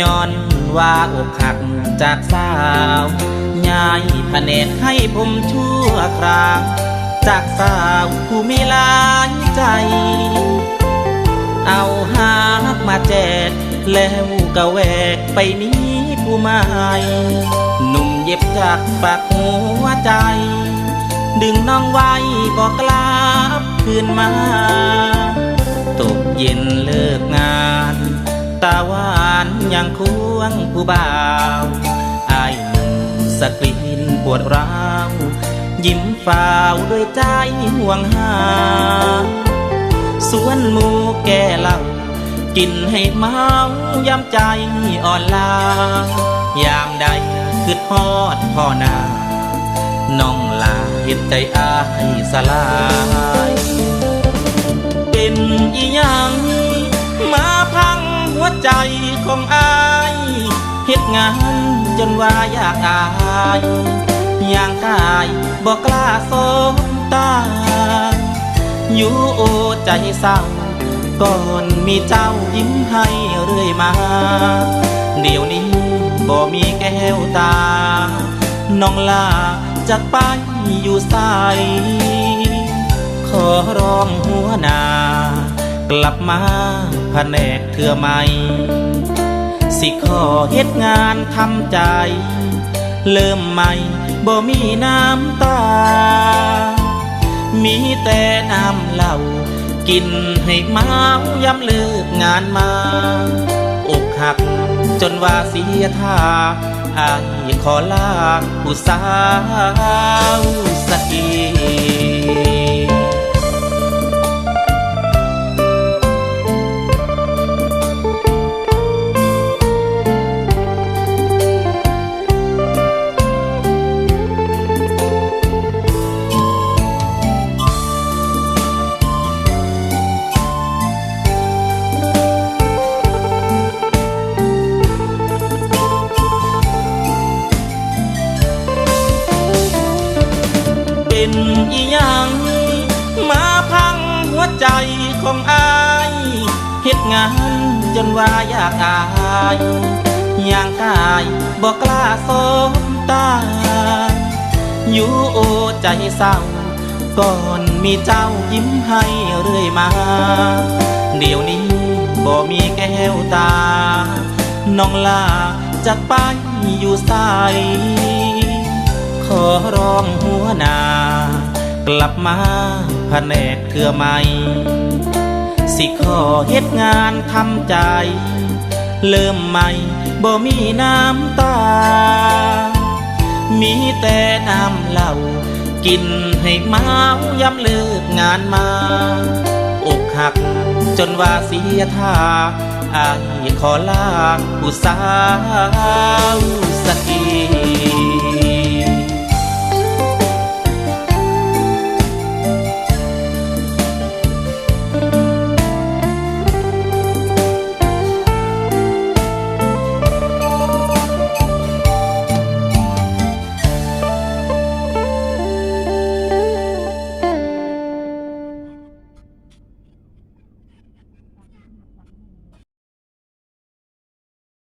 ย้อนว่าอกหักจากสาวยายพเนตให้ผมชั่วคราว จากสาวผู้มีลายใจ เอาหากมาแจกแล้วก็แวกไปนี้ผู้ใหม่หนุ่มเย็บจากปากหัวใจ ดึงน้องไว้บอกกลับคืนมา ตกเย็นเลิกงาน ตาหวานยังควงผู้บ่าวอายหนุ่มสกรีนปวดร้าวยิ้มฝ่าวด้วยใจห่วงหา สวนหมูแก่เหล่ากินให้เมายามใจอ่อนลายามใดคือทอดพ่อนาน้องลาเห็นใจอายสลาย เป็นอีหยังมา วใจของอายเฮ็ดงานจนว่าอยากอายอย่างกายบอกกล้าสบตา อยู่โอใจเศร้า ก่อนมีเจ้ายิ้มให้เรื่อยมา เดี๋ยวนี้บ่มีแก้วตา น้องลาจากไปอยู่ใสขอร้องหัวนา กลับมาแผนกเถื่อไม่ สิขอเฮ็ดงานทำใจ เริ่มใหม่บ่มีน้ำตา มีแต่น้ำเหล้ากินให้เมายำเลิกงานมา อกหักจนว่าเสียท่าอายขอลาผู้สาวสักที เป็นอีหยังมาพังหัวใจของอายเฮ็ดงานจนว่าอยากอายอย่างกายบอกกล้าสบตา อยู่โอใจเศร้า ก่อนมีเจ้ายิ้มให้เรื่อยมา เดี๋ยวนี้บ่มีแก้วตา น้องลาจากไปอยู่ใส ร้องหัวนา กลับมาแผนกเครือไม่สิขอเฮ็ดงานทำใจ เริ่มใหม่บ่มีน้ำตา มีแต่น้ำเหล้ากินให้เมาย้ำเลิกงานมา อกหักจนว่าเสียท่าอายขอลาผู้สาวสักที